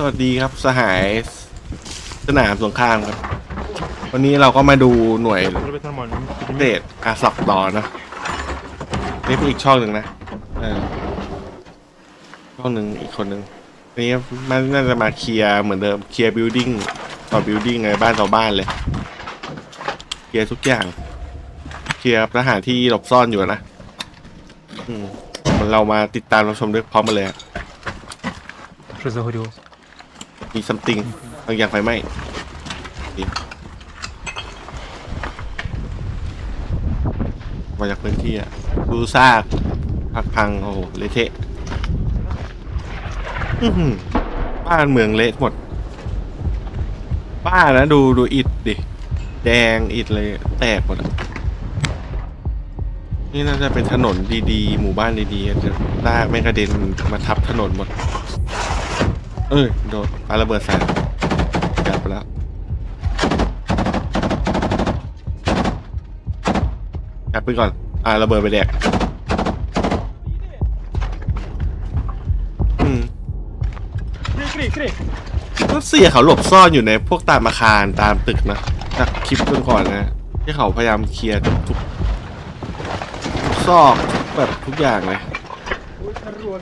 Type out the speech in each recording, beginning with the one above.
สวัสดีครับสหายสนามสงครามครับ วันนี้เราก็มาดูหน่วย Может быть нормально. พิเศษอาสับต่อนะนี่เป็นอีกช่องหนึ่งนะเออช่องหนึ่งอีกคนหนึ่งอันนี้มันน่าจะมาเคลียร์เหมือนเดิมเคลียร์บิลดิ้งต่อบิลดิ้งไงบ้านต่อบ้านเลย เคลียร์ทุกอย่าง เคลียร์ทหารที่หลบซ่อนอยู่นะอืมเรามาติดตามรับชมด้วยพร้อมกันเลยอะ Что загорелось? มีซัมติงบางอย่างไฟไหม้นี่มาจากพื้นที่อะดูซากพักพัง โอ้โห เละเทะบ้านเมืองเละหมด บ้านนะ ดูดูอิฐดิ แดงอิฐเลยแตกหมดนี่น่าจะเป็นถนนดีๆ หมู่บ้านดีๆจะลากไม่กระเด็นมาทับถนนหมด เอ้ยโดนปาระเบิดใส่กลับไปแล้วกลับไปก่อนอ่าระเบิดไปแดกอืมกรีกรีรัสเสียเขาหลบซ่อนอยู่ในพวกตามอาคารตามตึกนะจากคลิปเพิ่มก่อนนะที่เขาพยายามเคลียร์ทุกซอกแบบทุกอย่างเลยโอ้ยตำรวจ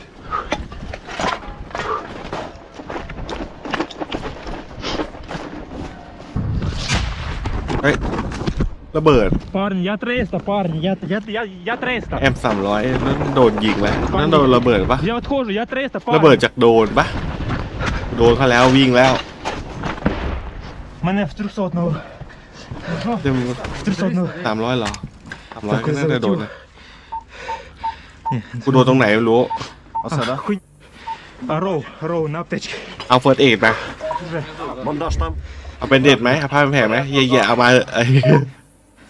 ฮ้ย ระเบิด Парни, я 300, парни, я, я, я, я 300. แอมสามร้อยนั่นโดนยิงเลยนั่นโดนระเบิดปะ Я отхожу, я 300, парни. ระเบิดจากโดนปะโดนเขาแล้ววิ่งแล้ว Мене в 300-го. เต็ม В 300-го. สามร้อยเหรอสามร้อยก็น่าจะโดนนะ Ні, กูโดนตรงไหนไม่รู้ Оце, да? Хуй... А, роу, роу, на аптечке. เอาเฟิร์สเอ็ดมา Вже. Бандаж там. เอาเป็นเด็ดไหมเอาผ้าเป็นแผลไหมเย่ๆเอามาเถอะ เอ้ย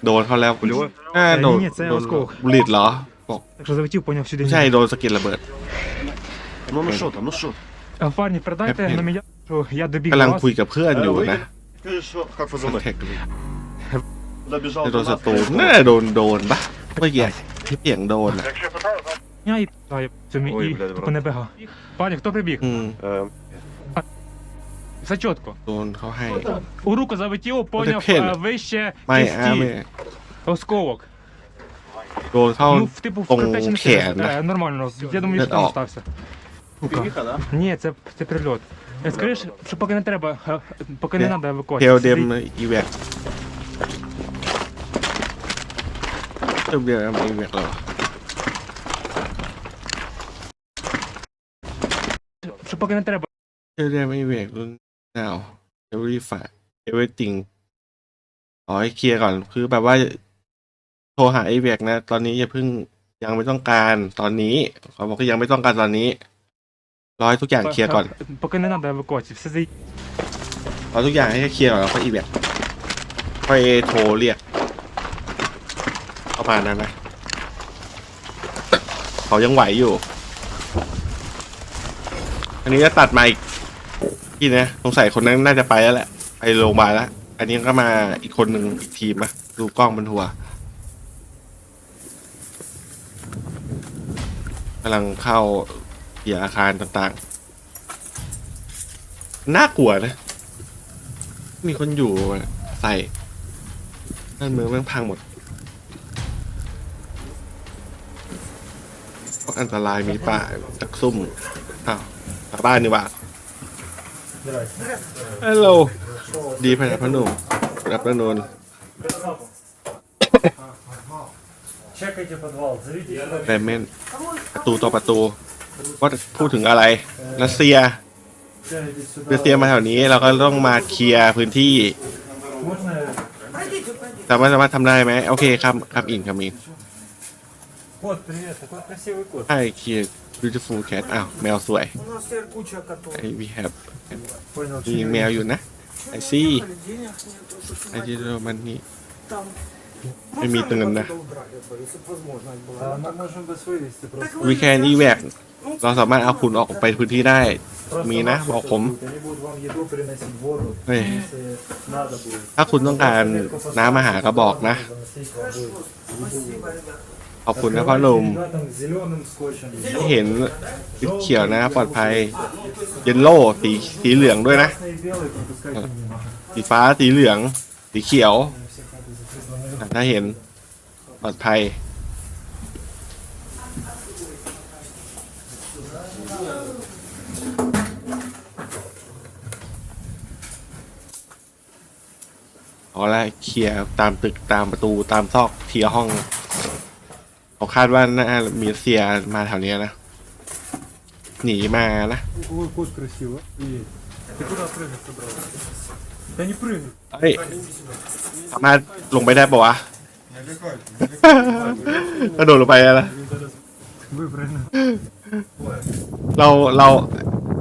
โดนเขาแล้วน่าโดน นี่ๆ โดน це осколок บุลิตเหรอบอก Так що залетів, поняв сюди. ไม่ใช่โดนสะเก็ดระเบิด Ну ну що там, ну що? А, парні, передайте Хеппі. на мене, що я добіг กำลัง до вас. คุยกับเพื่อนอยู่นะ Скажи, що, как ви คอน звали? แทค Куди біжав โด до นศั нас? ตรูน่าจะโดนโดนปะเมื่อกี้เสียงโดนอ่ะ Я і, а, я, це мій, Ой, і блядь, тупо не бігав. Пані, хто прибіг? อืม Е, Все чітко. โดนเขาให้ У руку залетіло, поняв, пен. а, вище ไม่ кісті. อาไม่ Осколок. โดนเข้า Ну, в типу, в тон критичному хер, стані. да? Е, Нормально, я думаю, Не що там дав. стався. Півіха, да? Ні, це, це прильот. Е, Скажи, що поки не треба, е, поки не Де? треба เท евакуація. ลเดม Сидіть. อีแวกเทลเดมอีแวกเหรอ Що поки не треба. เทลเดมอีแวกรุ่น นาวเอเวอรี่ฝาเอเวอร์ติงอ๋อให้เคลียร์ก่อน คือแบบว่า โทรหาไอแวกนะ ตอนนี้อย่าเพิ่งยังไม่ต้องการตอนนี้เขาบอกว่ายังไม่ต้องการตอนนี้รอให้ทุกอย่างเคลียร์ก่อน Е, Поки не треба евакуації. Все заїдь. รอทุกอย่างให้เคลียร์ก่อนแล้วค่อยอีแวกค่อยโทรเรียกเข้ามานั้นนะเขายังไหวอยู่ อันนี้จะตัดมาอีก ที่นะสงสัยคนนั้นน่าจะไปแล้วแหละไปโรงพยาบาลแล้วอันนี้ก็มาอีกคนหนึ่งอีกทีมอะดูกล้องบนหัวกำลังเข้าเกียอาคารต่างๆ น่ากลัวนะ มีคนอยู่อะใส่บ้านมือแม่งพังหมดพราะอันตรายมีป่าตักซุ่มอ้าวกลับบ้านดีกว่า ฮัลโหล ดีพนักพนุ่มรับประนน Чекайте подвал, зовите сюда. แบมเมนประตูต่อประตู ว่าพูดถึงอะไร รัสเซีย Чекайте сюда. รัสเซียมาแถวนี้เราก็ต้องมาเคลียร์พื้นที่ Можно สามารถสามารถทำได้ไหมโอเคครับครับอินครับอิน Кот, привет, такой красивый кот. ใช่เคลียร์ beautiful cat อ้าวแมวสวยไอ้ we have มีแมวอยู่นะไอ I see I see มันนี่ไม่มีเงินนะ We can evac เราสามารถเอาคุณออกไปพื้นที่ได้ มีนะ บอกผม ถ้าคุณต้องการน้ำมาหารก็บอกนะ ขอบคุณนะพ่อหนุ่มเห็นสีเขียวนะปลอดภัย เยนโล่สีสีเหลืองด้วยนะ สีฟ้าสีเหลือง สีเขียว ถ้าเห็นปลอดภัยเอาละเคลียร์ตามตึกตามประตูตามซอกเทียห้อง เขาคาดว่าน่ามีเสียมาแถวเนี้ยนะ หนีมานะ Ой, кот красиво. И... Ты куда прыгать собрался? Да не прыгай. เฮ้ยสามารถลงไปได้ปะวะ กระโดดลงไปแล้วนะ Выбрано. เราเรา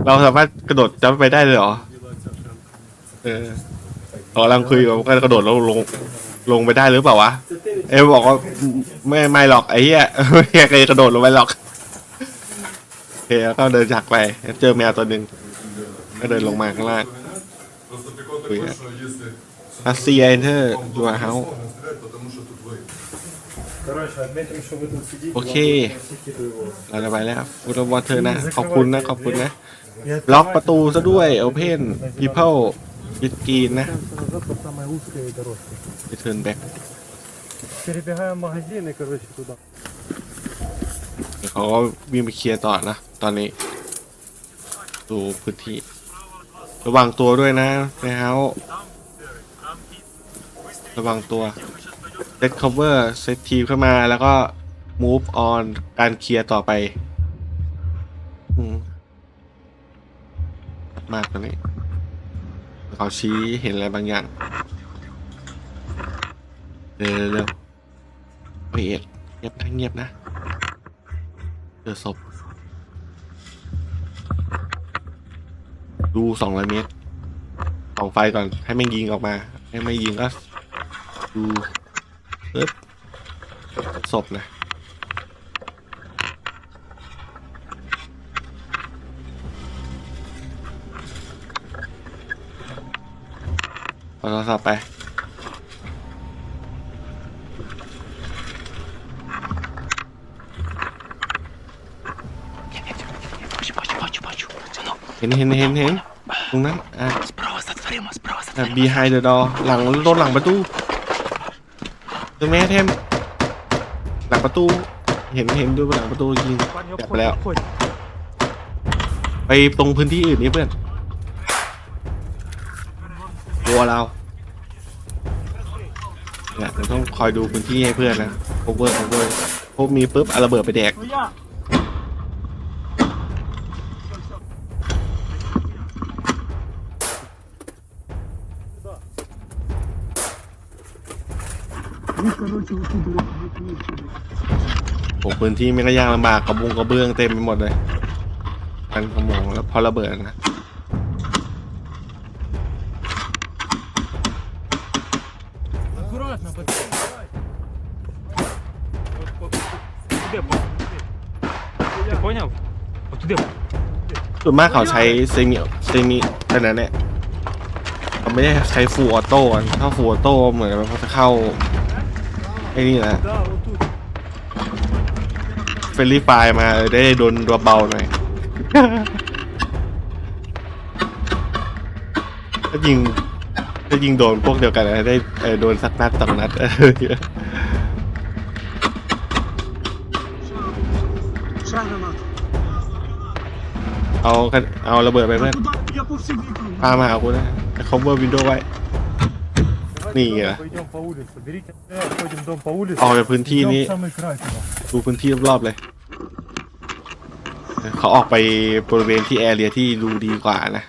เราสามารถกระโดดจะไปได้เลยเหรอ เออเรากำลังคุยกับก็กระโดดแล้วลงลงไปได้หรือเปล่าวะ เอ็มบอกว่าไม่ไม่หรอกไอ้เหี้ยไม่เคยกระโดดลงไปหรอกโอเคแล้วก็เดินจากไปเจอแมวตัวหนึ่งก็เดินลงมาข้างล่างคุยรัเซียนเธอดูอาเฮาโอเค เราจะไปแล้วอุตบอลเธอนะ ขอบคุณนะ ขอบคุณนะ ล็อกประตูซะด้วยโอเพนพีเพิลยิดกีนนะ return back самой узкой дорожке. ไปเทิร์นแบ็ก Перебегаем магазин и, короче, туда. เดี๋ยวเขาก็วิ่งไปเคลียร์ต่อนะ ตอนนี้ ดูพื้นที่ ระวังตัวด้วยนะในเฮาระวังตัว เซต cover เซตทีมเข้ามาแล้วก็ move on การเคลียร์ต่อไป อืมมากตอนนี้ เขาชี้เห็นอะไรบางอย่าง เร็วเร็วเฮ้ยเอ็ดเงียบนะเงียบนะเจอศพดูสองร้อยเมตรส่องไฟก่อนให้ม่งยิงออกมา ให้ไม่ยิงก็ดูปึ๊บศพนะเอาโทรศัพท์ไป เห็นเห็นเห็นเห็นตรงนั้น อ่ะ อ่ะ behind the door หลังโดนหลังประตูตรงนี้เทม หลังประตู เห็นเห็นด้วยหลังประตูยิง Парни, จับ обходь, ไปแล้ว обходь. ไปตรงพื้นที่อื่นนี่เพื่อนตัวเราเนี่ยเราต้องคอยดูพื้นที่ให้เพื่อนนะ cover cover พวกมีปุ๊บเอาระเบิดไปแดก ผมพื้นที่ไม่ก็ยากลำบากกระบุงกระเบื้องเต็มไปหมดเลยกันกระมงแล้วพอระเบิดนะส่วนมากเขาใช้เซมิเซมิแต่นั้นเนี่ยเขาไม่ได้ใช้ฟูออโต้ถ้าฟูออโต้เหมือนมันจะเข้า ไอ้นี่แหละเฟรลี่ไฟมาได้โดนตัวเบาหน่อยถ้ายิงถ้ายิงโดนพวกเดียวกันนะได้โดนสักนัดสองนัดเอาเอาระเบิดไปเพื่อนพามาเอากูนะ cover window ไว้ Давайте Не. туда Пойдем по улице. Берите, э, обходим дом по улице. ออกจากพื้นที่ Идем นี้ в самый край туда. ดูพื้นที่รอบๆเลย เขาออกไปบริเวณที่แอเรียที่ดูดีกว่านะ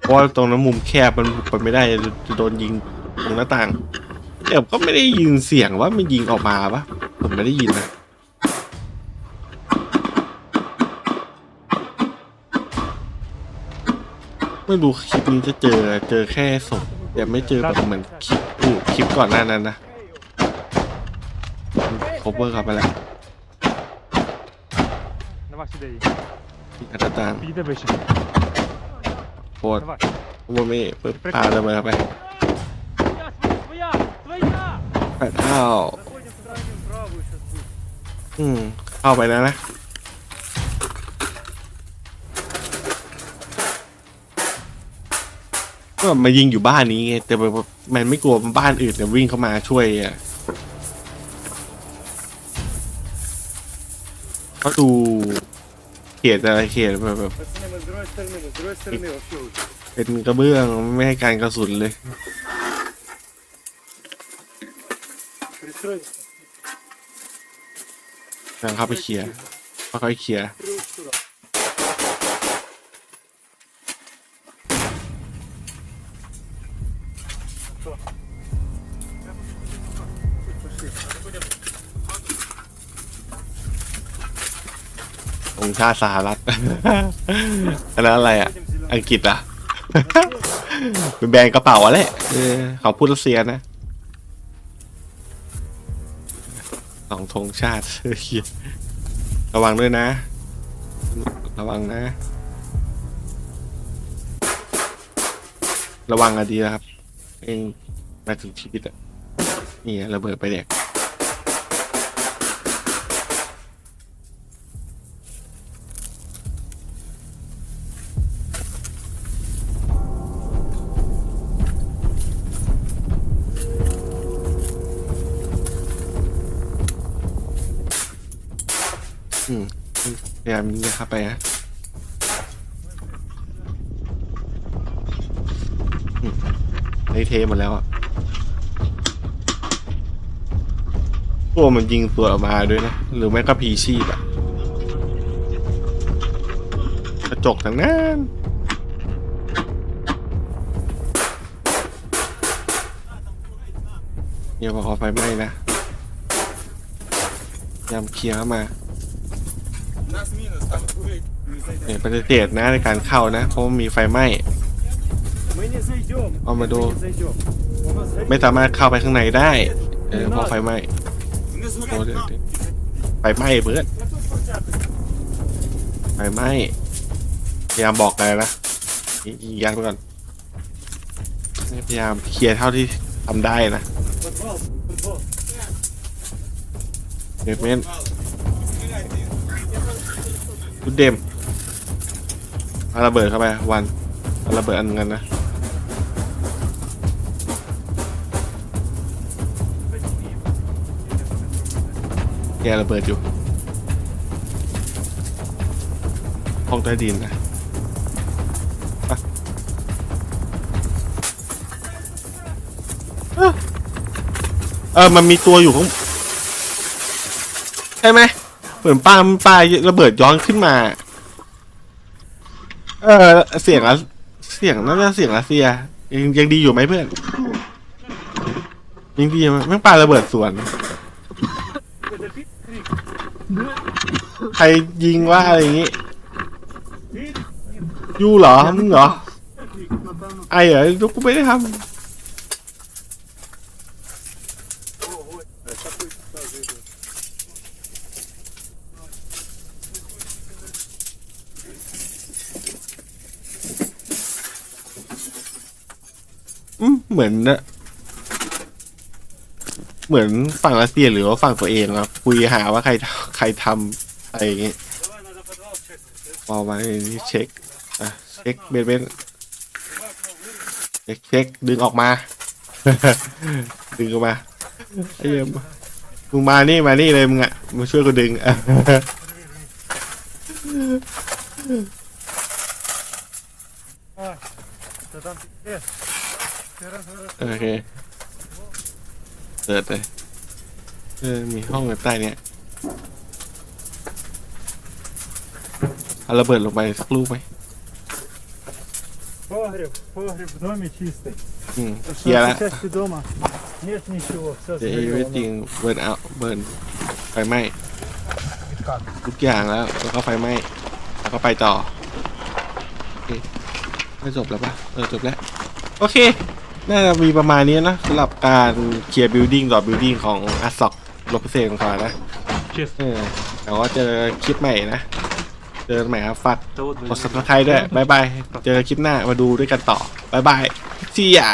เพราะว่าตรงนั้นมุมแคบมันบุกไปไม่ได้จะโดนยิงตรงหน้าต่างแต่ก็ไม่ได้ยินเสียงว่ามันยิงออกมาปะผมไม่ได้ยินนะ ไม่รู้คลิปนี้จะเจอเจอแค่ศพแต่ไม่เจอแบบเหมือนคลิปอื่นคลิปก่อนหน้านั้นนะ คบเบอร์เข้าไปแล้ว Давай сюда иди. ที่กระต่าง Иди выше. โคตร Давай. โมเม่ปึ๊บปาระเบิดเข้าไป Твоя, своя, своя! แปดเข้า Заходим с крайним правую сейчас будет. อืม เข้าไปแล้วนะ ก็มายิงอยู่บ้านนี้ไง แต่แบบมันไม่กลัวบ้านอื่นจะวิ่งเข้ามาช่วยอ่ะเขาดูเขตอะไรเขตแบบแบบ Пацаны, мы с другой стороны, мы с другой стороны вообще уже. เป็นกระเบื้องไม่ให้การกระสุนเลย Пристроились. กำลังเข้าไปเคลียร์ค่อยๆเคลียร์ Стрелок องชาติสหรัฐแล้วอะไรอะ อังกฤษอะ เป็นแบรนด์กระเป๋าอะแหละเออเขาพูดรัสเซียนะสองธงชาติเหี้ยระวังด้วยนะ ระวังนะ ระวังอะดีนะครับ เองมาถึงชีวิตอะนี่ไงระเบิดไปเด็ก ข้าไปนะในเทหมดแล้วอะตัวมันยิงตัวออกมาด้วยนะ หรือไม่ก็พีชีพอะ กระจกทั้งนั้นเดี๋ยวพอไฟไหม้นะยามเคลียร์มา เนี่ยปฏิเสธนะในการเข้านะ เพราะว่ามีไฟไหม้ Мы не зайдем. А мы Мы до- не зайдем. У нас горит. ไม่สามารถเข้าไปข้างในได้ เออเพราะไฟไหม้โอ้เดี๋ยวเดี๋ยวไฟไหม้เพื่อนไฟไหม้พยายามบอกเลยนะยิงยิงยักไปก่อนพยายามเคลียร์เท่าที่ทำได้นะ Подвал, подвал. เดฟเมนคุณเดม เอาระเบิดเข้าไปวันเอาระเบิดอันเงินนะแกระเบิดอยู่ห้องใต้ดินนะเออเออมันมีตัวอยู่ข้างใช่ไหม เหมือนปลาปลาระเบิดย้อนขึ้นมา เออเสียงอะเสียงน่าจะเสียงรัสเซียยังยังดีอยู่ไหมเพื่อนยังดีไหมแม่งปลาระเบิดสวน ใครยิงว่าอะไรอย่างงี้ยูเหรอมึงเหรอไอเหรอลูกกูไม่ได้ทำ เหมือนนะเหมือนฝั่งรัสเซียหรือว่าฝั่งตัวเองครับคุยหาว่าใครใครทำอะไรอย่างงี้ออกมาเช็คอะเช็คเบนเบนเช็คเช็คดึงออกมา ดึงออกมาไอ้ยี่ยมมึงมานี่มานี่เลยมึงอะมาช่วยกูดึงอะ โอเคเปิดเลยเออมีห้องอยู่ใต้เนี้ยเอาระเบิดลงไปสักลูกไหม Погреб, погреб в доме чистый. อืมเคลียร์ละ части дома нет ничего, все เดี๋ยว everything burn out burn ไฟไหม้ทุกอย่างแล้ว แล้วก็ไฟไหม้แล้วก็ไปต่อโอเคไม่จบแล้วปะเออจบแล้ว โอเค น่าจะมีประมาณนี้นะสำหรับการเคลียร์บิลดิ่งต่อบิลดิ่งของอัศซอกลบเปอนของเขานะเออแล้วก็เจอคลิปใหม่นะ เจอใหม่ครับฟัดกดซับสไครด้วยบายบาย เจอคลิปหน้ามาดูด้วยกันต่อบายบายซีอะ